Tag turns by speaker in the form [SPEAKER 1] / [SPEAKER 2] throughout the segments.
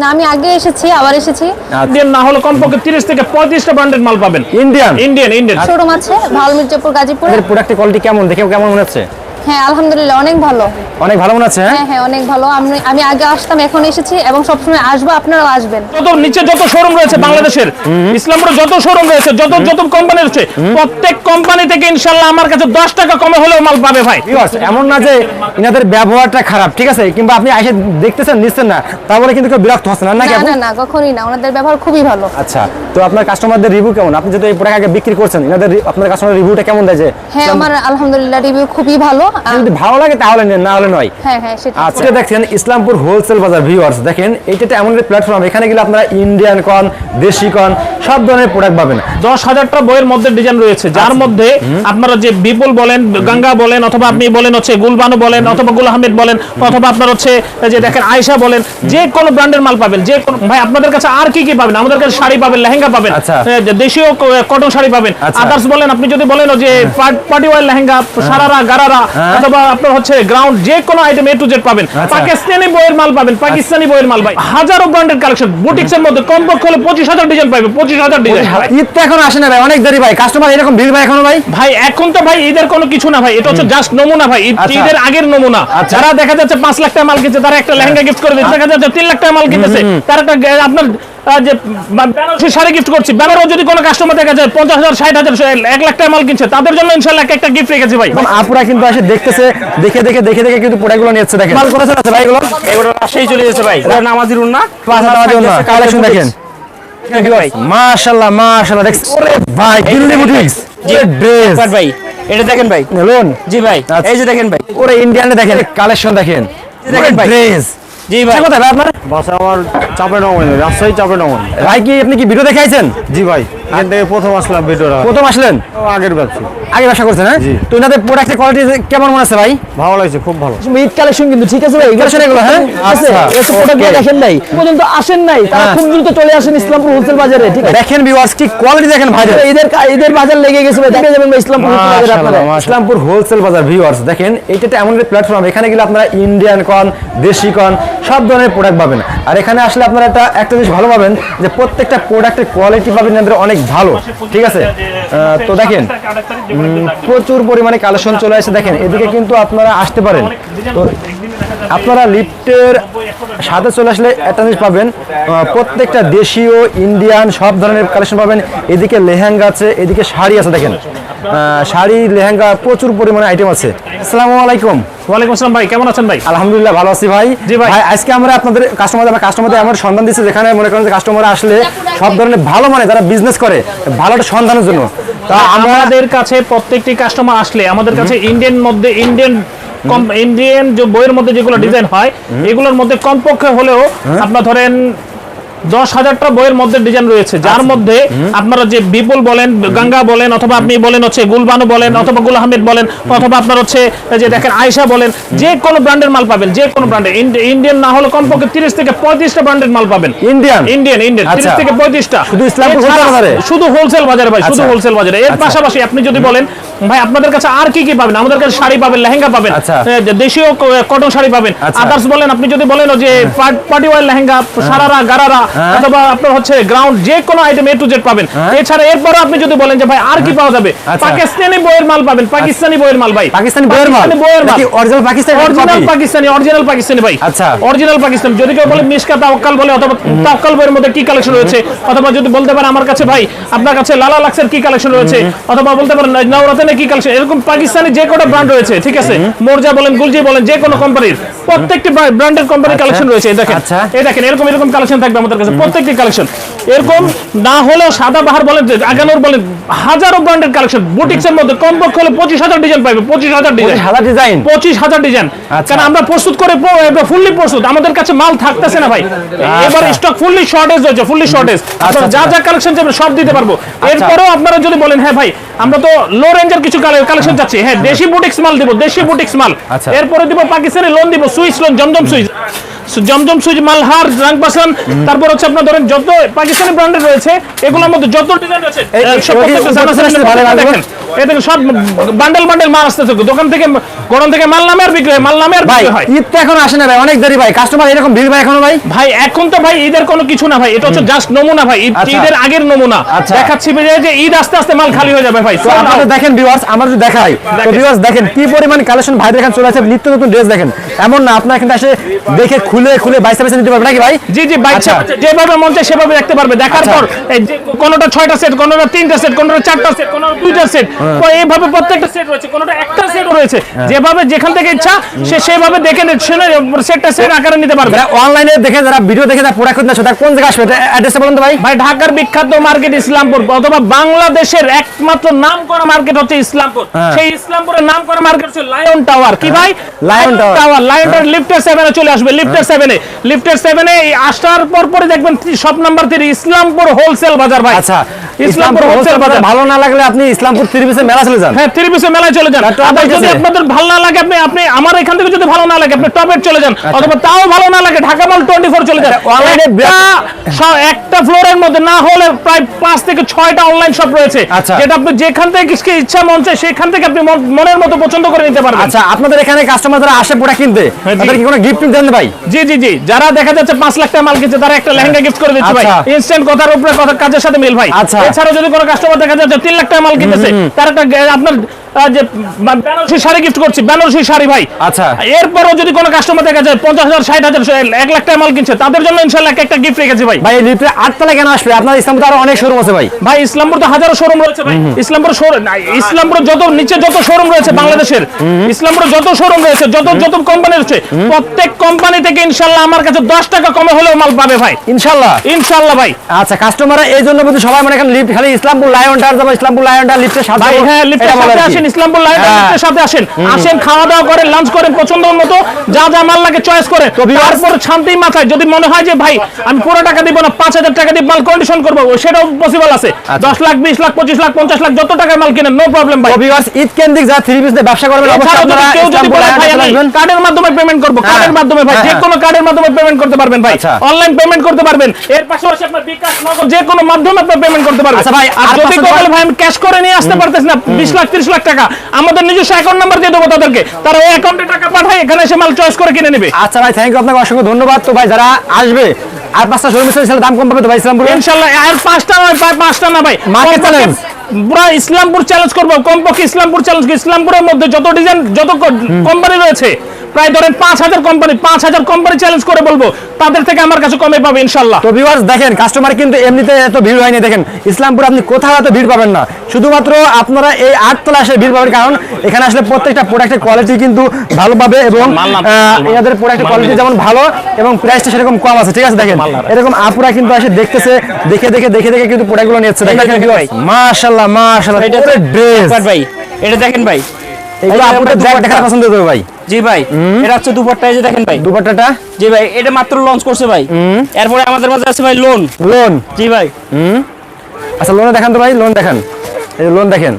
[SPEAKER 1] না আমি আগে এসেছি আবার এসেছি।
[SPEAKER 2] ইন্ডিয়ান না হলে কমপক্ষে তিরিশ থেকে পঁয়ত্রিশটা ব্র্যান্ডের মাল পাবেন।
[SPEAKER 3] ইন্ডিয়ান
[SPEAKER 2] ইন্ডিয়ান ইন্ডিয়ান
[SPEAKER 1] শোরুম আছে ভাওয়াল মির্জাপুর গাজীপুর।
[SPEAKER 3] এর প্রোডাক্টের কোয়ালিটি কেমন? দেখে কেমন মনে হচ্ছে?
[SPEAKER 1] হ্যাঁ আলহামদুলিল্লাহ অনেক ভালো।
[SPEAKER 3] অনেক ভালো মনে হচ্ছে হ্যাঁ?
[SPEAKER 1] হ্যাঁ হ্যাঁ অনেক ভালো। আমি আমি আগে আসতাম এখন এসেছি এবং সবসময় আসব আপনারাও আসবেন।
[SPEAKER 2] যত নিচে যত শোরুম রয়েছে বাংলাদেশের ইসলামপুরে যত শোরুম রয়েছে যত যত কোম্পানি রয়েছে প্রত্যেক কোম্পানি থেকে ইনশাল্লাহ আমার কাছে দশ টাকা কমে হলেও মাল পাবে ভাই।
[SPEAKER 3] এমন না যে ইনাদের ব্যবহারটা খারাপ ঠিক আছে? কিংবা আপনি এসে দেখতেছেন নিচ্ছেন না তারপরে কিন্তু কেউ বিরক্ত হচ্ছে না
[SPEAKER 1] না? না না কখনই না। ওনাদের ব্যবহার খুবই ভালো।
[SPEAKER 3] আচ্ছা তো আপনার কাস্টমারদের রিভিউ কেমন? আপনি যদি এই প্রোডাক্ট আগে বিক্রি করছেন ইনাদের আপনার কাস্টমার রিভিউটা কেমন দেয় যে
[SPEAKER 1] হ্যাঁ আমার আলহামদুলিল্লাহ রিভিউ খুবই ভালো।
[SPEAKER 3] যদি ভালো লাগে তাহলে নেন না হলে নয়।
[SPEAKER 1] হ্যাঁ হ্যাঁ সেটা
[SPEAKER 3] আজকে দেখছেন ইসলামপুর হোলসেল বাজার ভিউয়ার্স দেখেন এইটা এমন একটা প্ল্যাটফর্ম এখানে গেলে আপনারা ইন্ডিয়ান কন দেশি কন সব ধরনের প্রোডাক্ট পাবেন।
[SPEAKER 2] দশ হাজারটা বইয়ের মধ্যে ডিজাইন রয়েছে যার মধ্যে আপনারা যে বিপুল বলেন গঙ্গা বলেন অথবা আপনি বলেন হচ্ছে গুলবানু বলেন অথবা গুল আহমেদ বলেন অথবা আপনার হচ্ছে এই যে দেখেন আয়সা বলেন যে কোনো ব্র্যান্ডের মাল পাবেন যে কোনো ভাই আপনাদের কাছে আর কি কি পাবেন? আমাদের কাছে শাড়ি পাবেন লেহেঙ্গা পাবেন
[SPEAKER 3] আচ্ছা।
[SPEAKER 2] যে দেশীয় কটন শাড়ি পাবেন।
[SPEAKER 3] আচ্ছা।
[SPEAKER 2] আদার্স বলেন আপনি যদি বলেন যে পার্টি ওয়ার লেহেঙ্গা সারারা গারারা
[SPEAKER 3] হ্যাঁ।
[SPEAKER 2] অথবা আপনার হচ্ছে গ্রাউন্ড যে কোনো আইটেম এ টু জেড পাবেন।
[SPEAKER 3] আচ্ছা।
[SPEAKER 2] পাকিস্তানি বইয়ের মাল পাবেন পাকিস্তানি বইয়ের মাল ভাই হাজারো ব্র্যান্ডের কালেকশন বুটিক্স এর মধ্যে কমপক্ষে হলে পঁচিশ হাজার ডিজাইন পাবে পঁচিশ হাজার ডিজাইন
[SPEAKER 3] ঈদ তো এখন আসে না ভাই অনেক দেরি ভাই। কাস্টমার এরকম ভিড় ভাই এখনও ভাই?
[SPEAKER 2] ভাই এখন তো ভাই ঈদের কোনো কিছু না ভাই এটা হচ্ছে জাস্ট নমুনা ভাই
[SPEAKER 3] আচ্ছা।
[SPEAKER 2] ঈদের আগের নমুনা।
[SPEAKER 3] আচ্ছা।
[SPEAKER 2] যারা দেখা যাচ্ছে পাঁচ লাখ টাকা মাল কিনছে তারা একটা লেহেঙ্গা গিফট করে দিচ্ছে দেখা যাচ্ছে তিন লাখ টাকা মাল কিনতেছে তার একটা আপনার যে বেনারসি শাড়ি গিফট করছি। বেনারও যদি কোনো কাস্টমার দেখা যায় পঞ্চাশ হাজার ষাট হাজার এক লাখ টাকা মাল কিনছে তাদের জন্য ইনশাল্লাহ এক একটা গিফট রেখেছি ভাই।
[SPEAKER 3] আপুরা কিন্তু এসে দেখতেছে দেখে দেখে দেখে দেখে কিন্তু প্রোডাক্টগুলো নিচ্ছে দেখেন। মাল করেছে আছে ভাই এগুলো?
[SPEAKER 2] চলে যাচ্ছে ভাই। এটা নামাজির উন্না?
[SPEAKER 3] পাঁচা দেওয়ার জন্য কালেকশন দেখেন। মাশাআল্লাহ মাশাআল্লাহ দেখছেন ওরে ভাই দিল্লি বুটিক্স ড্রেস
[SPEAKER 4] ভাই। এটা দেখেন ভাই।
[SPEAKER 3] লোন
[SPEAKER 4] জি ভাই
[SPEAKER 3] আচ্ছা।
[SPEAKER 4] এই যে দেখেন ভাই।
[SPEAKER 3] ওরে ইন্ডিয়ানে দেখেন। কালেকশন দেখেন।
[SPEAKER 4] দেখেন ভাই।
[SPEAKER 3] ড্রেস
[SPEAKER 4] জি ভাই।
[SPEAKER 3] কোথায় ভাই আপনার
[SPEAKER 5] বাসা আমার চাপে নমন রাজশাহী চাপে নমন
[SPEAKER 3] ভাই কি আপনি কি ভিডিও দেখাইছেন?
[SPEAKER 5] জি ভাই। এখান থেকে প্রথম আসলাম ভিডিওটা
[SPEAKER 3] প্রথম আসলেন?
[SPEAKER 5] আগের ব্যবসা
[SPEAKER 3] আগে ব্যবসা করছেন হ্যাঁ? তো এনাদের প্রোডাক্টের কোয়ালিটি কেমন মনে আছে ভাই?
[SPEAKER 5] ভালো লাগছে খুব ভালো।
[SPEAKER 6] ঈদ কালেকশন কিন্তু ঠিক আছে ভাই।
[SPEAKER 3] Collection এগুলো, হ্যাঁ?
[SPEAKER 6] আছে।
[SPEAKER 3] আচ্ছা,
[SPEAKER 6] এসব প্রোডাক্ট
[SPEAKER 3] okay.
[SPEAKER 6] দেখেন নাই। পর্যন্ত আসেন নাই। তারা। খুব দ্রুত চলে আসেন ইসলামপুর হোলসেল বাজারে ঠিক আছে?
[SPEAKER 3] দেখেন ভিউয়ার্স কি কোয়ালিটি দেখেন ভাই।
[SPEAKER 6] ঈদের ঈদের বাজার লেগে গেছে ভাই। দেখে যাবেন ভাই ইসলামপুর হোলসেল বাজারে আপনারা।
[SPEAKER 3] ইসলামপুর হোলসেল বাজার ভিউয়ার্স দেখেন এটা এমন একটা প্ল্যাটফর্ম এখানে গেলে আপনারা ইন্ডিয়ান কন দেশি কন সব ধরনের প্রোডাক্ট পাবেন। আর এখানে আসলে আপনারা একটা একটা জিনিস ভালো পাবেন যে প্রত্যেকটা প্রোডাক্টের কোয়ালিটি পাবেন অনেক ভালো, ঠিক আছে? তো দেখেন প্রচুর পরিমাণে কালেকশন চলে আসে, দেখেন, এদিকে কিন্তু আপনারা আসতে পারেন। তো আপনারা লিফটের সাথে চলে আসলে একটা জিনিস পাবেন প্রত্যেকটা দেশীয়, ইন্ডিয়ান, সব ধরনের কালেকশন পাবেন। এদিকে লেহেঙ্গা আছে, এদিকে শাড়ি আছে, দেখেন। শাড়ি লেহেঙ্গা প্রচুর পরিমাণে আইটেম আছে। আসসালামু আলাইকুম।
[SPEAKER 2] ওয়ালাইকুম আসসালাম ভাই কেমন আছেন ভাই?
[SPEAKER 3] আলহামদুলিল্লাহ ভালো আছি ভাই।
[SPEAKER 2] জি ভাই।
[SPEAKER 3] আজকে আমরা আপনাদের কাস্টমার আমরা কাস্টমারদের আমার সন্ধান দিচ্ছি যেখানে মনে করেন যে কাস্টমার আসলে সব ধরনের ভালো মানে যারা বিজনেস করে ভালো একটা সন্ধানের জন্য। তা
[SPEAKER 2] আমাদের কাছে প্রত্যেকটি কাস্টমার আসলে আমাদের কাছে ইন্ডিয়ান মধ্যে ইন্ডিয়ান ইন্ডিয়ান যে বইয়ের মধ্যে যেগুলো ডিজাইন হয় এগুলোর মধ্যে কমপক্ষে হলেও আপনার ধরেন দশ হাজারটা বইয়ের মধ্যে ডিজাইন রয়েছে। যার মধ্যে আপনারা যে বিপুল বলেন গঙ্গা বলেন অথবা আপনি বলেন হচ্ছে গুলবানু বলেন অথবা গুল আহমেদ বলেন অথবা আপনার হচ্ছে যে দেখেন আয়সা বলেন যে কোনো ব্র্যান্ডের মাল পাবেন যে কোনো ব্র্যান্ডের ইন্ডিয়ান না হলে কমপক্ষে তিরিশ থেকে পঁয়ত্রিশটা ব্র্যান্ডের মাল পাবেন।
[SPEAKER 3] ইন্ডিয়ান?
[SPEAKER 2] ইন্ডিয়ান ইন্ডিয়ান তিরিশ
[SPEAKER 3] আচ্ছা।
[SPEAKER 2] থেকে পঁয়ত্রিশটা।
[SPEAKER 3] শুধু
[SPEAKER 2] হোলসেল বাজারে? ভাই শুধু
[SPEAKER 3] আচ্ছা।
[SPEAKER 2] হোলসেল বাজারে। এর
[SPEAKER 3] আচ্ছা।
[SPEAKER 2] পাশাপাশি আপনি যদি বলেন ভাই আপনাদের কাছে আর কি কি পাবেন? আমাদের কাছে শাড়ি পাবেন লেহেঙ্গা পাবেন
[SPEAKER 3] আচ্ছা।
[SPEAKER 2] দেশীয় কটন শাড়ি পাবেন।
[SPEAKER 3] আচ্ছা।
[SPEAKER 2] আদার্স বলেন আপনি যদি বলেন যে পার্টি ওয়ার লেহেঙ্গা সারারা গারারা
[SPEAKER 3] হ্যাঁ।
[SPEAKER 2] অথবা আপনার হচ্ছে গ্রাউন্ড যে কোনো আইটেম এ টু জেড পাবেন। এছাড়া এরপরও আপনি যদি বলেন যে ভাই আর কি পাওয়া যাবে?
[SPEAKER 3] আচ্ছা।
[SPEAKER 2] পাকিস্তানি বইয়ের মাল পাবেন পাকিস্তানি বইয়ের মাল ভাই।
[SPEAKER 3] পাকিস্তানি বইয়ের মাল?
[SPEAKER 2] বইয়ের মাল।
[SPEAKER 3] Original Pakistani
[SPEAKER 2] original Pakistani original Pakistani ভাই।
[SPEAKER 3] আচ্ছা।
[SPEAKER 2] অরিজিনাল পাকিস্তানি। যদি কেউ বলে মিশকা তাওয়াক্কাল বলে অথবা তাওয়াক্কাল বইয়ের মধ্যে কি কালেকশন রয়েছে? অথবা যদি বলতে পারে আমার কাছে ভাই আপনার কাছে লালা লাক্সের কি কালেকশন রয়েছে? অথবা বলতে পারেন নওরাতেনের কি কালেকশন? এরকম পাকিস্তানি যে কোনো ব্র্যান্ড রয়েছে ঠিক আছে? মোরজা বলেন গুলজি বলেন যে কোনো কোম্পানির প্রত্যেকটি ব্র্যান্ডের কোম্পানির কালেকশন রয়েছে দেখেন।
[SPEAKER 3] আচ্ছা।
[SPEAKER 2] এই দেখেন এরকম এরকম কালেকশন থাকবে আমাদের কাছে প্রত্যেকটি কালেকশন এরকম না হলেও সাদা বাহার বলেন আগানোর বলেন হাজারো ব্র্যান্ডের কালেকশন বুটিক্সের মধ্যে কমপক্ষে হলে পঁচিশ হাজার ডিজাইন পাবে পঁচিশ হাজার ডিজাইন
[SPEAKER 3] হাজার ডিজাইন
[SPEAKER 2] পঁচিশ হাজার ডিজাইন
[SPEAKER 3] আচ্ছা।
[SPEAKER 2] কারণ আমরা প্রস্তুত করে ফুললি প্রস্তুত। আমাদের কাছে মাল থাকতেছে না ভাই। এবার স্টক ফুললি শর্টেজ হয়েছে ফুললি শর্টেজ
[SPEAKER 3] আচ্ছা।
[SPEAKER 2] যা যা কালেকশন চাইবেন সব দিতে পারব। এরপরেও আপনারা যদি বলেন হ্যাঁ ভাই আমরা তো লো রেঞ্জের কিছু কালেকশন চাচ্ছি হ্যাঁ। দেশি বুটিক্স মাল দিব দেশি বুটিক্স মাল।
[SPEAKER 3] আচ্ছা।
[SPEAKER 2] এরপরে দিব পাকিস্তানি লোন দিব সুইস লোন জমজম সুইস জমজম সুইচ মালহার রাংপাসান তারপর হচ্ছে আপনার ধরেন যত পাকিস্তানি ব্র্যান্ডের রয়েছে এগুলোর মধ্যে যত ডিজাইন
[SPEAKER 3] লাগবে।
[SPEAKER 2] দেখেন দেখেন সব বান্ডেল বান্ডেল মাল আসতেছে দোকান থেকে গরম থেকে মাল নামে আর বিক্রি হয় মাল নামে আর বিক্রি হয়
[SPEAKER 3] ঈদ তো এখন আসে না ভাই অনেক দেরি ভাই কাস্টমার এরকম ভিড় ভাই এখনও ভাই
[SPEAKER 2] ভাই এখন তো ভাই ঈদের কোনো কিছু না ভাই এটা হচ্ছে জাস্ট নমুনা ভাই
[SPEAKER 3] আচ্ছা।
[SPEAKER 2] ঈদের আগের নমুনা
[SPEAKER 3] আচ্ছা।
[SPEAKER 2] দেখাচ্ছি যে ঈদ আস্তে আস্তে মাল খালি হয়ে যাবে ভাই
[SPEAKER 3] তো আপনারা দেখেন ভিউয়ার্স আমরা যদি দেখাই তো। ভিউয়ার্স দেখেন কি পরিমাণ কালেকশন ভাই দেখেন চলে আসে নিত্য নতুন ড্রেস দেখেন এমন না আপনারা এখানে এসে দেখে খুলে খুলে বাইসা বাইসা নিতে পারবেন নাকি ভাই?
[SPEAKER 2] জি জি বাইক
[SPEAKER 3] আচ্ছা।
[SPEAKER 2] যেভাবে মন চায় সেভাবে দেখতে পারবে। দেখার
[SPEAKER 3] আচ্ছা।
[SPEAKER 2] পর কোনোটা ছয়টা সেট কোনোটা তিনটা সেট কোনোটা চারটা সেট কোনোটা দুইটা সেট
[SPEAKER 3] হ্যাঁ।
[SPEAKER 2] তো এইভাবে প্রত্যেকটা সেট রয়েছে কোনোটা একটা সেট রয়েছে। যেভাবে যেখান থেকে ইচ্ছা সে সেভাবে দেখে শুনে সেটটা সেট আকারে নিতে পারবে।
[SPEAKER 3] অনলাইনে দেখে যারা ভিডিও দেখে যারা প্রোডাক্ট করতে তারা কোন জায়গায় আসবে? এটা অ্যাড্রেসটা বলুন তো ভাই।
[SPEAKER 2] ভাই ঢাকার বিখ্যাত মার্কেট ইসলামপুর অথবা বাংলাদেশের একমাত্র নাম করা মার্কেট হচ্ছে ইসলামপুর।
[SPEAKER 3] হ্যাঁ।
[SPEAKER 2] সেই ইসলামপুরের নাম করা মার্কেট হচ্ছে লায়ন টাওয়ার কি ভাই?
[SPEAKER 3] Lion tower.
[SPEAKER 2] Tower lion tower লিফটের সেভেনে চলে আসবে লিফটের সেভেনে লিফটের সেভেনে আসার পর পরে দেখবেন সব নাম্বার থ্রি ইসলামপুর হোলসেল বাজার ভাই।
[SPEAKER 3] আচ্ছা
[SPEAKER 2] ইসলামপুর হোলসেল বাজার।
[SPEAKER 3] ভালো না লাগলে আপনি ইসলামপুর থ্রি মেলা চলে যান।
[SPEAKER 2] হ্যাঁ পিসের মেলায় চলে যান। আবার যদি আপনাদের ভালো না লাগে আপনি আপনি আমার এখান থেকে যদি ভালো না লাগে আপনি টপের চলে যান।
[SPEAKER 3] আচ্ছা।
[SPEAKER 2] অথবা তাও ভালো না লাগে ঢাকা মাল টোয়েন্টি ফোর চলে যান।
[SPEAKER 3] online
[SPEAKER 2] একটা ফ্লোরের মধ্যে না হলে প্রায় পাঁচ থেকে ছয়টা অনলাইন শপ রয়েছে।
[SPEAKER 3] আচ্ছা।
[SPEAKER 2] যেটা আপনি যেখান থেকে ইচ্ছা মন চায় সেখান থেকে আপনি মনের মতো পছন্দ করে নিতে পারবেন।
[SPEAKER 3] আচ্ছা আপনাদের এখানে কাস্টমার যারা আসে প্রোডাক্ট কিনতে
[SPEAKER 2] হ্যাঁ,
[SPEAKER 3] তাদের কি কোনো গিফট দেন ভাই?
[SPEAKER 2] জি জি জি। যারা দেখা যাচ্ছে পাঁচ লাখ টাকা মাল কিনছে তারা একটা লেহেঙ্গা গিফট করে দিচ্ছে ভাই।
[SPEAKER 3] আচ্ছা।
[SPEAKER 2] ইনস্ট্যান্ট কথার উপরে কথা কাজের সাথে মিল ভাই।
[SPEAKER 3] আচ্ছা।
[SPEAKER 2] এছাড়াও যদি কোনো কাস্টমার দেখা যাচ্ছে তিন লাখ টাকা মাল কিনতেছে তার একটা আপনার যে বেনারসি শাড়ি গিফট করছি বেনারসি শাড়ি ভাই।
[SPEAKER 3] আচ্ছা।
[SPEAKER 2] এরপরও যদি কোনো কাস্টমার দেখা যায় পঞ্চাশ হাজার ষাট হাজার এক লাখ টাকা মাল কিনছে তাদের জন্য ইনশাল্লাহ একটা গিফট রেখেছি ভাই।
[SPEAKER 3] ভাই লিফটে আটতলা কেন আসবে? আপনার ইসলামপুর আরও অনেক শোরুম আছে ভাই।
[SPEAKER 2] ভাই ইসলামপুর তো হাজারো শোরুম রয়েছে ভাই। ইসলামপুর শোরুম ইসলামপুর যত নিচে যত শোরুম রয়েছে বাংলাদেশের ইসলামপুর যত শোরুম রয়েছে যত যত কোম্পানি রয়েছে প্রত্যেক কোম্পানি থেকে ইনশাল্লাহ আমার কাছে দশ টাকা কমে হলেও মাল পাবে ভাই।
[SPEAKER 3] ইনশাল্লাহ
[SPEAKER 2] ইনশাল্লাহ ভাই।
[SPEAKER 3] আচ্ছা কাস্টমাররা এই জন্য সবাই মানে লিফট খালি ইসলামপুর লায়ন টাওয়ার যাব ইসলামপুর লায়ন টাওয়ার লিফটের সাথে
[SPEAKER 2] হ্যাঁ লিফটের আসেন ইসলামপুর লাইন
[SPEAKER 3] হ্যাঁ।
[SPEAKER 2] সাথে আসেন। আসেন খাওয়া দাওয়া করেন লাঞ্চ করেন পছন্দ মতো যা যা মাল লাগে চয়েস করে তারপর শান্তি মাথায় যদি মনে হয় যে ভাই আমি পুরো টাকা দিব না পাঁচ হাজার টাকা দিয়ে মাল কন্ডিশন করব সেটাও পসিবল আছে।
[SPEAKER 3] আচ্ছা।
[SPEAKER 2] দশ লাখ বিশ লাখ পঁচিশ লাখ পঞ্চাশ লাখ যত টাকার মাল কিনেন নো প্রবলেম ভাই।
[SPEAKER 3] ঈদ কেন্দ্রিক যারা থ্রি পিস ব্যবসা করবেন
[SPEAKER 2] কেউ যদি বলে ভাই আমি কার্ডের মাধ্যমে পেমেন্ট করব কার্ডের
[SPEAKER 3] হ্যাঁ,
[SPEAKER 2] মাধ্যমে ভাই
[SPEAKER 3] হ্যাঁ,
[SPEAKER 2] যে। কোনো কার্ডের মাধ্যমে পেমেন্ট করতে পারবেন ভাই।
[SPEAKER 3] আচ্ছা।
[SPEAKER 2] অনলাইন পেমেন্ট করতে পারবেন। এর পাশাপাশি আপনার বিকাশ নগদ। যে কোনো মাধ্যমে আপনি পেমেন্ট করতে পারবেন।
[SPEAKER 3] আচ্ছা ভাই,
[SPEAKER 2] আর যদি
[SPEAKER 3] টাকা-
[SPEAKER 2] ভাই আমি ক্যাশ করে নিয়ে আসতে পারতেছি না বিশ লাখ ত্রিশ লাখ টাকা। আমাদের নিজস্ব অ্যাকাউন্ট নাম্বার দিয়ে দেবো তাদেরকে। তারা ওই অ্যাকাউন্টে টাকা পাঠায় এখানে এসে মাল চয়েস করে কিনে নেবে।
[SPEAKER 3] আচ্ছা ভাই থ্যাংক ইউ আপনাকে অসংখ্য ধন্যবাদ। তো ভাই যারা আসবে আর পাঁচটা শোরুম দাম কম পাবে তো ভাই ইসলামপুরে?
[SPEAKER 2] ইনশাল্লাহ আর পাঁচটা নয় পাঁচটা না ভাই। Market
[SPEAKER 3] challenge.
[SPEAKER 2] পুরো ইসলামপুর চ্যালেঞ্জ করব। কমপক্ষে ইসলামপুর চ্যালেঞ্জ ইসলামপুরের মধ্যে যত ডিজাইন যত কোম্পানি রয়েছে প্রায় ধরেন পাঁচ হাজার কোম্পানি পাঁচ হাজার কোম্পানি চ্যালেঞ্জ করে বলব। তাদের থেকে আমার কাছে কমে পাবে ইনশাল্লাহ।
[SPEAKER 3] তো ভিউয়ার্স দেখেন কাস্টমার কিন্তু এমনিতে এত ভিড় হয়নি। দেখেন ইসলামপুর আপনি কোথাও এত ভিড় পাবেন না। শুধুমাত্র আপনারা এই আটতলা আসলে ভিড় পাবেন কারণ এখানে আসলে প্রত্যেকটা প্রোডাক্টের কোয়ালিটি কিন্তু ভালো পাবে এবং আহ, এনাদের প্রোডাক্টের কোয়ালিটি যেমন ভালো এবং প্রাইসটা সেরকম কম আছে ঠিক আছে? দেখেন এরকম আপুরা কিন্তু এসে দেখতেছে দেখে দেখে দেখে দেখে কিন্তু প্রোডাক্টগুলো নিচ্ছে দেখেন। মাশাআল্লাহ মাশাআল্লাহ
[SPEAKER 4] এটা
[SPEAKER 3] ড্রেস
[SPEAKER 4] ভাই এটা দেখেন ভাই।
[SPEAKER 3] এগুলো আপুদের
[SPEAKER 4] আমরা
[SPEAKER 3] দেখা পছন্দ হবে ভাই।
[SPEAKER 4] জি ভাই এটা হচ্ছে দুপাট্টা এই যে দেখেন ভাই।
[SPEAKER 3] দুপাট্টাটা?
[SPEAKER 4] জি ভাই এটা মাত্র লঞ্চ করছে ভাই। এরপরে আমাদের মাঝে আছে ভাই লোন
[SPEAKER 3] লোন
[SPEAKER 4] জি ভাই।
[SPEAKER 3] আচ্ছা লোনে দেখান তো ভাই লোন দেখান। এই লোন দেখেন।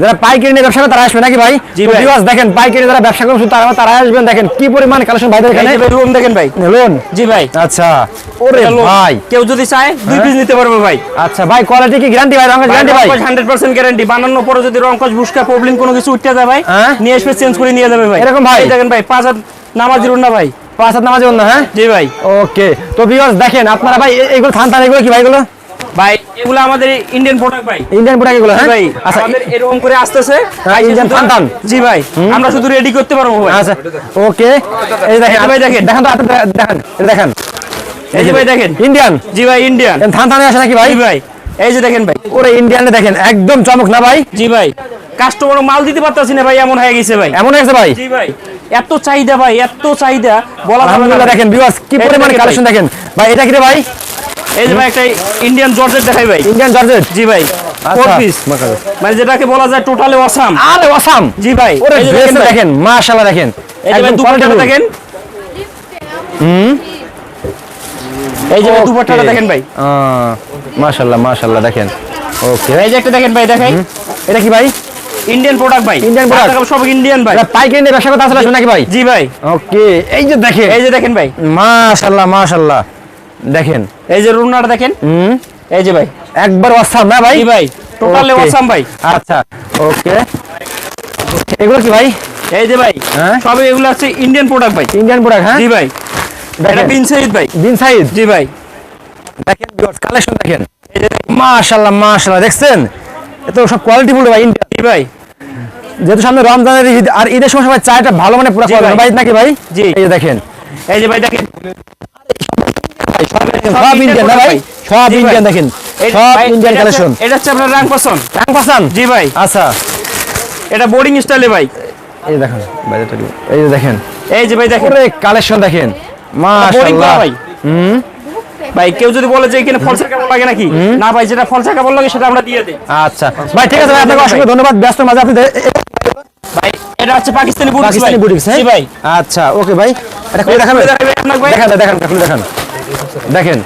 [SPEAKER 3] যারা পাইকারি নিয়ে ব্যবসা করে তারা আসবে নাকি ভাই?
[SPEAKER 4] জি ভাই।
[SPEAKER 3] viewers দেখেন পাইকারি যারা ব্যবসা করবেন তারা তারা আসবেন। দেখেন কি পরিমাণ কালেকশন ভাইদের এখানে?
[SPEAKER 4] লোন দেখেন ভাই।
[SPEAKER 3] লোন
[SPEAKER 4] জি ভাই।
[SPEAKER 3] আচ্ছা। ওরে ভাই।
[SPEAKER 4] কেউ যদি চায় দুই পিস নিতে পারবে ভাই।
[SPEAKER 3] আচ্ছা ভাই কোয়ালিটি কি গ্যারান্টি ভাই? রঙের গ্যারান্টি ভাই?
[SPEAKER 4] হান্ড্রেড পার্সেন্ট গ্যারান্টি বানানোর পরে যদি রংকশ বুসকা প্রবলেম কোনো কিছু উঠতে যায় ভাই
[SPEAKER 3] হ্যাঁ?
[SPEAKER 4] নিয়ে আসবে চেঞ্জ করে নিয়ে যাবে ভাই।
[SPEAKER 3] এরকম ভাই?
[SPEAKER 4] দেখেন ভাই পাঁচ হাত নামাজ না ভাই।
[SPEAKER 3] পাঁচ হাত নামাজ না হ্যাঁ?
[SPEAKER 4] জি ভাই।
[SPEAKER 3] ওকে তো ভিউয়ার্স দেখেন আপনারা ভাই এগুলো থান থান এগুলো কি ভাই এগুলো?
[SPEAKER 4] ভাই এগুলো আমাদের ইন্ডিয়ান প্রোডাক্ট ভাই।
[SPEAKER 3] ইন্ডিয়ান প্রোডাক্ট এগুলো হ্যাঁ?
[SPEAKER 4] ভাই
[SPEAKER 3] আচ্ছা
[SPEAKER 4] আমাদের এরকম করে আসতেছে।
[SPEAKER 3] হ্যাঁ, ইন্ডিয়ান।
[SPEAKER 4] জি ভাই আমরা শুধু রেডি করতে পারব ভাই।
[SPEAKER 3] আচ্ছা ওকে। এই দেখেন
[SPEAKER 4] ভাই দেখেন।
[SPEAKER 3] দেখেন তো হাতে দেখেন এটা দেখেন।
[SPEAKER 4] এই যে ভাই দেখেন।
[SPEAKER 3] ইন্ডিয়ান
[SPEAKER 4] জি ভাই ইন্ডিয়ান
[SPEAKER 3] আসে নাকি ভাই?
[SPEAKER 4] জি ভাই এই যে দেখেন ভাই।
[SPEAKER 3] ওরে ইন্ডিয়ানে দেখেন একদম চমক না ভাই?
[SPEAKER 4] জি ভাই কাস্টমার মাল দিতে পারতাছি না ভাই এমন হয়ে গেছে ভাই।
[SPEAKER 3] এমন হয়েছে ভাই?
[SPEAKER 4] জি ভাই এত চাহিদা ভাই এত চাহিদা বলা।
[SPEAKER 3] দেখেন ভিউয়ার্স কি পরিমাণ কালেকশন দেখেন। ভাই এটা কি রে ভাই?
[SPEAKER 4] এই যে ভাই একটা ইন্ডিয়ান জর্জেট দেখাই ভাই।
[SPEAKER 3] ইন্ডিয়ান জর্জেট
[SPEAKER 4] জি ভাই ফোর
[SPEAKER 3] আচ্ছা।
[SPEAKER 4] পিস মানে যেটাকে বলা যায় টোটালি অসাম
[SPEAKER 3] আরে অসাম
[SPEAKER 4] জি ভাই
[SPEAKER 3] ওরে ড্রেস
[SPEAKER 4] দেখেন
[SPEAKER 3] মাশাআল্লাহ দেখেন।
[SPEAKER 4] এই যে ভাই দুপাট্টাটা দেখেন। এই যে দুপাট্টাটা দেখেন ভাই।
[SPEAKER 3] মাশাআল্লাহ মাশাআল্লাহ দেখেন। ওকে
[SPEAKER 4] এই যে একটা দেখেন ভাই দেখাই।
[SPEAKER 3] এটা কি ভাই?
[SPEAKER 4] ইন্ডিয়ান প্রোডাক্ট ভাই।
[SPEAKER 3] Product?
[SPEAKER 4] সব ইন্ডিয়ান ভাই।
[SPEAKER 3] এটা পাইকারি নিয়ে ব্যবসা করতে আসলে নাকি ভাই?
[SPEAKER 4] জি ভাই।
[SPEAKER 3] ওকে এই যে দেখেন।
[SPEAKER 4] এই যে দেখেন ভাই।
[SPEAKER 3] দেখেন।
[SPEAKER 4] এই যে রুনার দেখেন?
[SPEAKER 3] হুম।
[SPEAKER 4] এই যে ভাই।
[SPEAKER 3] একবার অসাম না ভাই?
[SPEAKER 4] ভাই টোটালি. অসাম ভাই।
[SPEAKER 3] আচ্ছা ওকে এগুলো কি ভাই?
[SPEAKER 4] এই যে ভাই
[SPEAKER 3] হ্যাঁ?
[SPEAKER 4] সব এগুলো আছে ইন্ডিয়ান প্রোডাক্ট ভাই।
[SPEAKER 3] ইন্ডিয়ান প্রোডাক্ট হ্যাঁ?
[SPEAKER 4] জি ভাই। এটা বিন সাইদ ভাই।
[SPEAKER 3] বিন সাইদ
[SPEAKER 4] জি ভাই।
[SPEAKER 3] দেখেন ভিউয়ার্স কালেকশন দেখেন। মাশাল্লাহ মাশাল্লাহ দেখছেন? এত সব কোয়ালিটি ফুল ভাই ইন্ডিয়া
[SPEAKER 4] জি ভাই।
[SPEAKER 3] যেহেতু সামনে রমজানের ঈদ আর ঈদের সময় সবাই চায়টা ভালো মানে পুরো
[SPEAKER 4] ভাই।
[SPEAKER 3] ভাই নাকি ভাই?
[SPEAKER 4] জি।
[SPEAKER 3] এই যে দেখেন।
[SPEAKER 4] এই যে ভাই দেখেন।
[SPEAKER 3] সব ইন্ডিয়ান না ভাই। সব। ইন্ডিয়ান দেখেন। সব ইন্ডিয়ান কালেকশন
[SPEAKER 4] এটা হচ্ছে আপনার রাং পছন্দ।
[SPEAKER 3] রাং পাসান
[SPEAKER 4] জি ভাই।
[SPEAKER 3] আচ্ছা।
[SPEAKER 4] এটা বোর্ডিং স্টাইলে ভাই।
[SPEAKER 3] এই দেখেন এই যে দেখেন।
[SPEAKER 4] এই যে ভাই দেখেন।
[SPEAKER 3] কালেকশন দেখেন। মাশাআল্লাহ।
[SPEAKER 4] ভাই। ভাই কেউ যদি বলে যে এখানে ফলসা লাগে নাকি? না ভাই যেটা ফলসা লাগে সেটা আমরা দিয়ে দিই।
[SPEAKER 3] আচ্ছা। ভাই ঠিক আছে ভাই আপনাকে অসংখ্য ধন্যবাদ। ব্যস্ত মাঝে আপনি
[SPEAKER 4] ভাই এটা হচ্ছে পাকিস্তানি বুটিক্স
[SPEAKER 3] পাকিস্তানি বুটিক্স হ্যাঁ
[SPEAKER 4] ভাই।
[SPEAKER 3] আচ্ছা ওকে ভাই। এটা খুলে দেখাবেন?
[SPEAKER 4] খুলে দেখাবে আপনাকে ভাই?
[SPEAKER 3] দেখান দেখান খুলে দেখান। দেখেন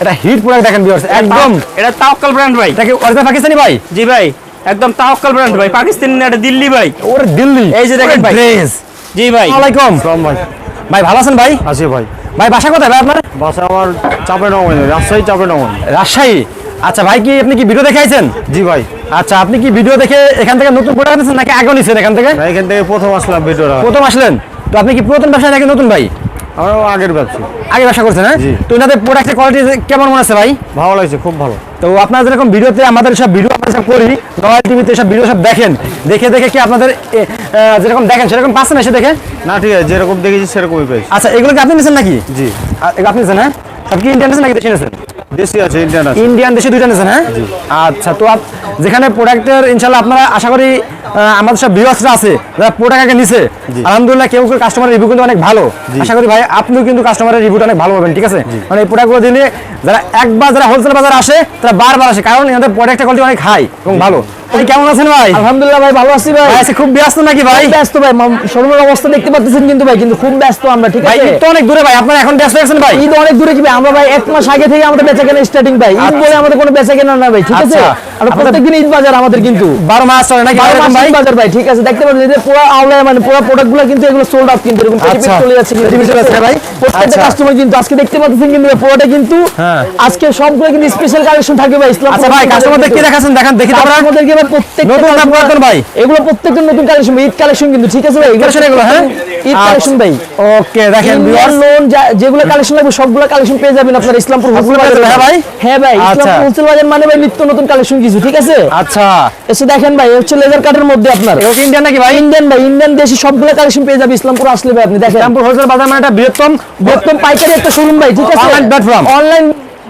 [SPEAKER 3] এটা হিট প্রোডাক্ট দেখেন ভিউয়ার্স একদম।
[SPEAKER 4] এটা তাওয়াক্কাল ব্র্যান্ড ভাই।
[SPEAKER 3] এটা কি অরিজিনাল পাকিস্তানি ভাই?
[SPEAKER 4] জি ভাই একদম তাওয়াক্কাল ব্র্যান্ড ভাই পাকিস্তানি না এটা দিল্লি ভাই।
[SPEAKER 3] ওরে দিল্লি।
[SPEAKER 4] এই যে দেখেন ভাই।
[SPEAKER 3] ড্রেস
[SPEAKER 4] জি ভাই।
[SPEAKER 3] আসসালামু আলাইকুম।
[SPEAKER 5] সালাম ভাই
[SPEAKER 3] ভাই ভালো আছেন ভাই?
[SPEAKER 5] আছি ভাই।
[SPEAKER 3] ভাই বাসা কোথায় ভাই আপনার?
[SPEAKER 5] বাসা আমার চাপে নগর রাজশাহী চাপে নগর।
[SPEAKER 3] রাজশাহী। আচ্ছা ভাই কি আপনি কি ভিডিও দেখে আইছেন?
[SPEAKER 5] জি ভাই।
[SPEAKER 3] আচ্ছা আপনি কি ভিডিও দেখে এখান থেকে নতুন প্রোডাক্ট নিয়েছেন নাকি আগে নিছেন এখান থেকে?
[SPEAKER 5] এখান থেকে প্রথম আসলাম ভিডিওটা
[SPEAKER 3] প্রথম আসলেন। তো আপনি কি পুরাতন ব্যবসায় নাকি নতুন ভাই?
[SPEAKER 5] আগের ব্যবসা।
[SPEAKER 3] আগে ব্যবসা করছেন হ্যাঁ? তো ওনাদের প্রোডাক্টের কোয়ালিটি কেমন মনে আছে ভাই?
[SPEAKER 5] ভালো লাগছে খুব ভালো।
[SPEAKER 3] তো আপনারা যেরকম ভিডিওতে আমাদের সব ভিডিও আমরা সব করি নয় টিভিতে সব ভিডিও সব দেখেন। দেখে দেখে কি আপনাদের যেরকম দেখেন সেরকম পাচ্ছেন এসে দেখে?
[SPEAKER 5] না ঠিক আছে যেরকম দেখেছি সেরকমই
[SPEAKER 3] আচ্ছা এগুলো কি আপনি নিয়েছেন নাকি?
[SPEAKER 5] জি।
[SPEAKER 3] আপনি নিয়েছেন হ্যাঁ? সব কি ইন্টারনেশন নাকি দেখে নিয়েছেন
[SPEAKER 5] দেশি আছে ইন্ডিয়ান আছে।
[SPEAKER 3] ইন্ডিয়ান দেশে দুইটা নিয়েছেন হ্যাঁ? আচ্ছা তো যেখানে প্রোডাক্টের ইনশাল্লাহ আপনারা আশা করি আমাদের সব ভিউয়ার্সরা আছে যারা প্রোডাক্ট আগে নিছে আলহামদুলিল্লাহ কেউ কেউ কাস্টমারের রিভিউ কিন্তু অনেক ভালো। আশা করি ভাই আপনিও কিন্তু কাস্টমারের রিভিউটা অনেক ভালো পাবেন ঠিক আছে? মানে এই প্রোডাক্টগুলো দিলে যারা একবার যারা হোলসেল বাজার আসে তারা বারবার আসে কারণ এনাদের প্রোডাক্টের কোয়ালিটি অনেক হাই এবং ভালো। কেমন আছেন ভাই?
[SPEAKER 6] আলহামদুলিল্লাহ ভাই ভালো আছি ভাই।
[SPEAKER 3] আজকে খুব ব্যস্ত নাকি ভাই?
[SPEAKER 6] ব্যস্ত ভাই শোরুমের অবস্থা দেখতে পাচ্ছেন কিন্তু ভাই কিন্তু খুব ব্যস্ত আমরা ঠিক আছে?
[SPEAKER 3] ঈদ তো অনেক দূরে ভাই আপনারা এখন ব্যস্ত আছেন ভাই?
[SPEAKER 6] ঈদ অনেক দূরে কি ভাই? আমরা ভাই এক মাস আগে থেকে আমাদের বেচা কেনা স্টার্টিং ভাই। ঈদ
[SPEAKER 3] আচ্ছা।
[SPEAKER 6] বলে আমাদের কোনো বেচা কেনা না ভাই ঠিক আছে?
[SPEAKER 3] আচ্ছা।
[SPEAKER 6] আর প্রত্যেকদিন ঈদ বাজার আমাদের কিন্তু।
[SPEAKER 3] বারো মাস চলে নাকি ভাই
[SPEAKER 6] বাজার ভাই ঠিক আছে? দেখতে পাচ্ছেন যে পুরো আওলায় মানে পুরো কিন্তু এগুলো সোল্ড আউট কিন্তু এরকম পেটি
[SPEAKER 3] আচ্ছা।
[SPEAKER 6] চলে যাচ্ছে কিন্তু,
[SPEAKER 3] ভাই?
[SPEAKER 6] প্রত্যেকটা
[SPEAKER 3] আচ্ছা।
[SPEAKER 6] কাস্টমার কিন্তু আজকে দেখতে পাচ্ছেন কিন্তু পুরোটা কিন্তু
[SPEAKER 3] হ্যাঁ।
[SPEAKER 6] আজকে সবগুলো কিন্তু স্পেশাল কালেকশন থাকবে ভাই ইসলাম
[SPEAKER 3] আচ্ছা ভাই কাস্টমারদের কি দেখাচ্ছেন? দেখান দেখি আমরা।
[SPEAKER 6] আমাদেরকে এবার
[SPEAKER 3] নতুন না ভাই?
[SPEAKER 6] এগুলো প্রত্যেকটা নতুন কালেকশন ঈদ কালেকশন কিন্তু ঠিক আছে ভাই?
[SPEAKER 3] কালেকশন এগুলো হ্যাঁ?
[SPEAKER 6] ঈদ কালেকশন ভাই।
[SPEAKER 3] ওকে দেখেন
[SPEAKER 6] ইন্ডিয়ান লোন যেগুলো কালেকশন লাগবে সবগুলো কালেকশন পেয়ে যাবেন আপনার ইসলামপুর হোলসেল
[SPEAKER 3] হ্যাঁ ভাই?
[SPEAKER 6] হ্যাঁ ভাই
[SPEAKER 3] আচ্ছা।
[SPEAKER 6] ইসলামপুর হোলসেল বাজার মানে ভাই নিত্য নতুন কালেকশন কিছু ঠিক আছে?
[SPEAKER 3] আচ্ছা।
[SPEAKER 6] এসে দেখেন ভাই হচ্ছে লেজার কাটের মধ্যে আপনার।
[SPEAKER 3] ইন্ডিয়ান নাকি ভাই?
[SPEAKER 6] ইন্ডিয়ান ভাই ইন্ডিয়ান দেশি সবগুলো কালেকশন পেয়ে যাবে ইসলামপুর আসলে ভাই আপনি দেখেন।
[SPEAKER 3] ইসলামপুর হোলসেল বাজার মানে একটা বৃহত্তম
[SPEAKER 6] বৃহত্তম পাইকারি একটা শোরুম ভাই ঠিক আছে। অনলাইন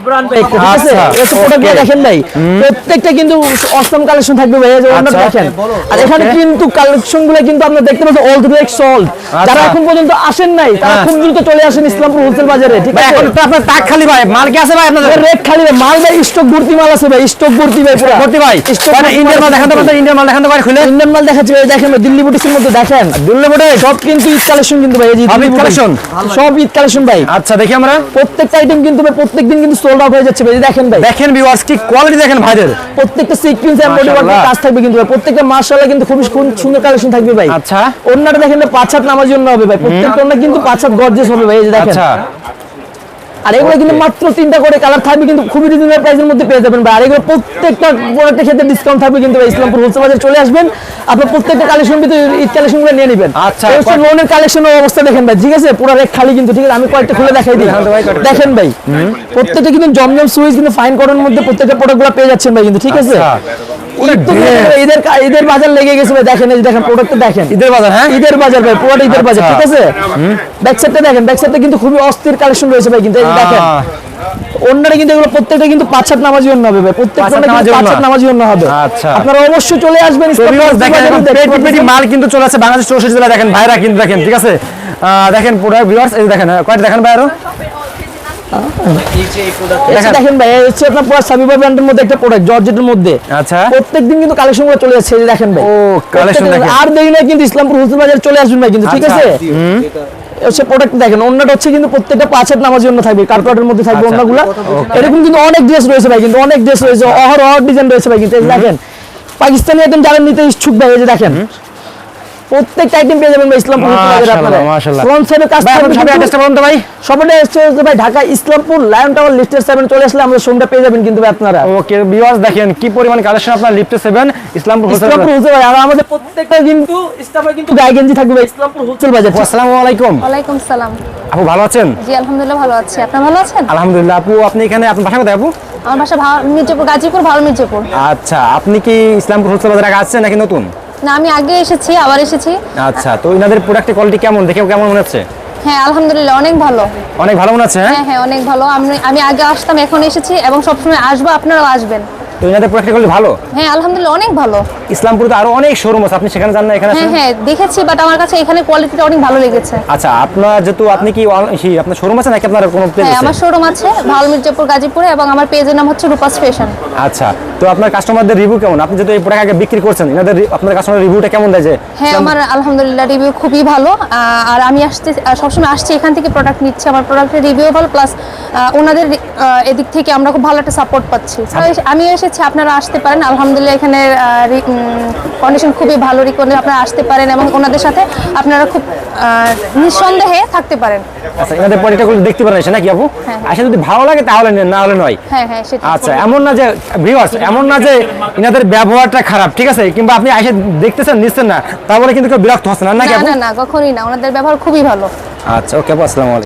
[SPEAKER 6] ব্র্যান্ড ভাই ঠিক আছে?
[SPEAKER 3] আচ্ছা,
[SPEAKER 6] দেখেন ভাই। প্রত্যেকটা কিন্তু অসম কালেকশন থাকবে ভাই যে অন্য। দেখেন। আর এখানে কিন্তু কালেকশন কিন্তু আপনারা দেখতে পাচ্ছেন অল টু লাইক যারা এখন পর্যন্ত আসেন নাই তারা। খুব দ্রুত চলে আসেন ইসলামপুর হোলসেল বাজারে ঠিক আছে?
[SPEAKER 3] এখন তো আপনার তাক খালি ভাই মাল কি আছে ভাই আপনাদের?
[SPEAKER 6] রেট খালি ভাই মাল ভাই স্টক ভর্তি মাল আছে ভাই স্টক ভর্তি ভাই পুরো।
[SPEAKER 3] ভর্তি ভাই।
[SPEAKER 6] স্টক
[SPEAKER 3] মানে ইন্ডিয়ান মাল দেখাতে পারতেন ইন্ডিয়ান মাল দেখাতে পারে খুলে।
[SPEAKER 6] ইন্ডিয়ান মাল দেখাচ্ছি ভাই দেখেন দিল্লি বুটিক্সের মধ্যে দেখেন।
[SPEAKER 3] দিল্লি
[SPEAKER 6] সব কিন্তু ঈদ কালেকশন কিন্তু ভাই এই যে
[SPEAKER 3] সব ঈদ
[SPEAKER 6] কালেকশন ভাই।
[SPEAKER 3] আচ্ছা দেখি আমরা।
[SPEAKER 6] প্রত্যেকটা আইটেম কিন্তু ভাই প্রত্যেকদিন কিন্তু সোল্ড আউট হয়ে যাচ্ছে ভাই দেখেন ভাই।
[SPEAKER 3] দেখেন ভিউয়ার্স কি কোয়ালিটি দেখেন ভাইদের।
[SPEAKER 6] প্রত্যেকটা সিকোয়েন্স এন্ড বডি
[SPEAKER 3] ওয়ার্ক
[SPEAKER 6] কাজ থাকবে কিন্তু ভাই প্রত্যেকটা মাশাআল্লাহ কিন্তু খুব সুন- সুন্দর কালেকশন থাকবে ভাই।
[SPEAKER 3] আচ্ছা।
[SPEAKER 6] অন্যটা দেখেন পাঁচ হাত নামার জন্য হবে ভাই প্রত্যেকটা অন্য কিন্তু পাঁচ হাত গর্জিয়াস হবে ভাই এই যে দেখেন।
[SPEAKER 3] আচ্ছা।
[SPEAKER 6] আর এগুলো কিন্তু মাত্র তিনটা করে কালার থাকবে কিন্তু খুবই রিজনেবল প্রাইসের মধ্যে পেয়ে যাবেন ভাই। আর এগুলো প্রত্যেকটা প্রোডাক্টের ক্ষেত্রে ডিসকাউন্ট থাকবে কিন্তু ইসলামপুর হোলসেল বাজারে চলে আসবেন। আপনার প্রত্যেকটা কালেকশন কিন্তু ঈদ কালেকশনগুলো নিয়ে নেবেন।
[SPEAKER 3] আচ্ছা,
[SPEAKER 6] লোনের কালেকশনের অবস্থা দেখেন ভাই। ঠিক আছে? পুরো রেক খালি কিন্তু ঠিক আছে? আমি কয়েকটা খুলে দেখাই দিই। দেখেন ভাই। প্রত্যেকটা কিন্তু জমজম সুইচ কিন্তু ফাইন করার মধ্যে প্রত্যেকটা প্রোডাক্টগুলো পেয়ে যাচ্ছেন ভাই কিন্তু ঠিক আছে? ঈদ তো
[SPEAKER 3] ওরে
[SPEAKER 6] ভাই, ঈদের ঈদের বাজার লেগে গেছে ভাই দেখেন এই দেখেন প্রোডাক্টটা দেখেন।
[SPEAKER 3] ঈদের বাজার হ্যাঁ?
[SPEAKER 6] ঈদের বাজার ভাই পুরোটা ঈদের বাজার
[SPEAKER 3] আচ্ছা।
[SPEAKER 6] ঠিক আছে? ব্যাক সাইডটা দেখেন ব্যাক সাইডটা কিন্তু খুবই অস্থির কালেকশন রয়েছে ভাই কিন্তু এই দেখেন। অন্যরা কিন্তু এগুলো প্রত্যেকটা কিন্তু পাঁচ সাত নামাজি অন্য হবে ভাই প্রত্যেকটা কিন্তু পাঁচ
[SPEAKER 3] অন্য।
[SPEAKER 6] নামাজি অন্য হবে।
[SPEAKER 3] আচ্ছা।
[SPEAKER 6] আপনারা অবশ্যই চলে আসবেন
[SPEAKER 3] দেখেন পেটি পেটি মাল কিন্তু চলে আসছে বাংলাদেশ চৌষট্টি জেলা দেখেন ভাইরা কিন্তু দেখেন ঠিক আছে? দেখেন পুরো ভিউয়ার্স এই দেখেন কয়টা দেখেন ভাই
[SPEAKER 6] আরও? দেখেন ভাই হচ্ছে আপনার পুরো সাবিবা ব্র্যান্ডের মধ্যে একটা প্রোডাক্ট জর্জেটের মধ্যে।
[SPEAKER 3] আচ্ছা।
[SPEAKER 6] প্রত্যেকদিন কিন্তু কালেকশন চলে যাচ্ছে দেখেন ভাই।
[SPEAKER 3] ও, collection দেখেন।
[SPEAKER 6] আর দেরি না কিন্তু ইসলামপুর হোলসেল বাজারে চলে আসবেন ভাই কিন্তু ঠিক
[SPEAKER 3] আচ্ছা।
[SPEAKER 6] আছে? হচ্ছে প্রোডাক্ট দেখেন অন্যটা হচ্ছে কিন্তু প্রত্যেকটা পাঁচ হাত নামার জন্য থাকবে কার্পেটের মধ্যে থাকবে অন্যগুলো। এরকম কিন্তু অনেক ড্রেস রয়েছে ভাই কিন্তু অনেক ড্রেস রয়েছে অহর অহর ডিজাইন রয়েছে ভাই কিন্তু দেখেন। পাকিস্তানি আইটেম যারা নিতে ইচ্ছুক ভাই এই যে দেখেন। প্রত্যেকটা আইটেম পেয়ে যাবেন ভাই ইসলামপুর আপনারা
[SPEAKER 3] মাশাআল্লাহ, মাশাআল্লাহ।
[SPEAKER 6] ফ্রন্ট সাইডে কাজ
[SPEAKER 3] ভাই
[SPEAKER 6] থাকবে
[SPEAKER 3] আপনার সবাই
[SPEAKER 6] কিন্তু-
[SPEAKER 3] অ্যাড্রেসটা বলুন তো ভাই।
[SPEAKER 6] সবাই এসছে হচ্ছে ভাই ঢাকা ইসলামপুর লায়ন টাওয়ার লিফটের সেভেন চলে আসলে আমাদের শোরুমটা পেয়ে যাবেন কিন্তু আপনারা।
[SPEAKER 3] ওকে ভিউয়ার্স দেখেন কি পরিমাণ কালেকশন আপনার লিফটে 7 ইসলামপুর
[SPEAKER 6] ইসলামপুর হোলসেল বাজার আর আমাদের প্রত্যেকটা কিন্তু ইসলামে কিন্তু গায়ে গেঞ্জি থাকবে ইসলামপুর হোলসেল বাজার
[SPEAKER 3] আসসালামু আলাইকুম।
[SPEAKER 1] ওয়ালাইকুম সালাম।
[SPEAKER 3] আপু ভালো আছেন?
[SPEAKER 1] জি আলহামদুলিল্লাহ ভালো আছি। আপনার ভালো আছেন?
[SPEAKER 3] আলহামদুলিল্লাহ আপু আপনি এখানে আপনার বাসা কোথায় আপু?
[SPEAKER 1] আমার বাসা ভাও- মির্জাপুর গাজীপুর ভালো মির্জাপুর।
[SPEAKER 3] আচ্ছা আপনি কি ইসলামপুর হোলসেল বাজারে আগে আসছেন নাকি নতুন?
[SPEAKER 1] না আমি আগে এসেছি আবার এসেছি।
[SPEAKER 3] আচ্ছা তো ইনাদের প্রোডাক্টের কোয়ালিটি কেমন? দেখে কেমন মনে হচ্ছে?
[SPEAKER 1] হ্যাঁ আলহামদুলিল্লাহ অনেক ভালো।
[SPEAKER 3] অনেক ভালো মনে হচ্ছে হ্যাঁ?
[SPEAKER 1] হ্যাঁ হ্যাঁ অনেক ভালো। আমি আমি আগে আসতাম এখন এসেছি এবং সবসময় আসব আপনারাও আসবেন।
[SPEAKER 3] তো ইনাদের প্রোডাক্টের কোয়ালিটি ভালো?
[SPEAKER 1] হ্যাঁ আলহামদুলিল্লাহ অনেক ভালো।
[SPEAKER 3] ইসলামপুরে তো আরও অনেক শোরুম আছে। আপনি সেখানে যান না এখানে
[SPEAKER 1] হ্যাঁ হ্যাঁ দেখেছি বাট আমার কাছে এখানে কোয়ালিটিটা অনেক ভালো লেগেছে।
[SPEAKER 3] আচ্ছা আপনার যেহেতু আপনি কি আপনার শোরুম আছে নাকি আপনার কোনো পেজ
[SPEAKER 1] হ্যাঁ
[SPEAKER 3] আছে
[SPEAKER 1] আমার শোরুম আছে ভালো মির্জাপুর গাজীপুরে এবং আমার পেজের নাম হচ্ছে রূপাস ফ্যাশন
[SPEAKER 3] আচ্ছা তো আপনার কাস্টমারদের রিভিউ কেমন? আপনি যেহেতু এই প্রোডাক্ট আগে বিক্রি করছেন এনাদের আপনার কাস্টমার রিভিউটা কেমন দেয় যে
[SPEAKER 1] হ্যাঁ আমার আলহামদুলিল্লাহ রিভিউ খুবই ভালো। আর আমি আসতে সবসময় আসছি এখান থেকে প্রোডাক্ট নিচ্ছি। আমার প্রোডাক্টের রিভিউ ভালো প্লাস ওনাদের এদিক থেকে আমরা খুব ভালো একটা সাপোর্ট পাচ্ছি। আমি এসেছি আপনারা আসতে পারেন। আলহামদুলিল্লাহ এখানে কন্ডিশন খুবই ভালো রিকন্ডিশন আপনারা আসতে পারেন এবং ওনাদের সাথে আপনারা খুব নিঃসন্দেহে থাকতে পারেন।
[SPEAKER 3] আচ্ছা এনাদের প্রোডাক্টগুলো দেখতে পারেন এসে নাকি আপু?
[SPEAKER 1] হ্যাঁ।
[SPEAKER 3] আসলে যদি ভালো লাগে তাহলে নেন না হলে নয়।
[SPEAKER 1] হ্যাঁ হ্যাঁ সেটা
[SPEAKER 3] আচ্ছা এমন না যে ভিউয়ার্স এমন না যে ইনাদের ব্যবহারটা খারাপ ঠিক আছে? কিংবা আপনি এসে দেখতেছেন নিচ্ছেন না তারপরে কিন্তু কেউ বিরক্ত হচ্ছেন না নাকি
[SPEAKER 1] না
[SPEAKER 3] আপু?
[SPEAKER 1] না না কখনই না ওনাদের ব্যবহার খুবই ভালো।
[SPEAKER 3] আচ্ছা ওকে আপু আসসালামু আলাইকুম।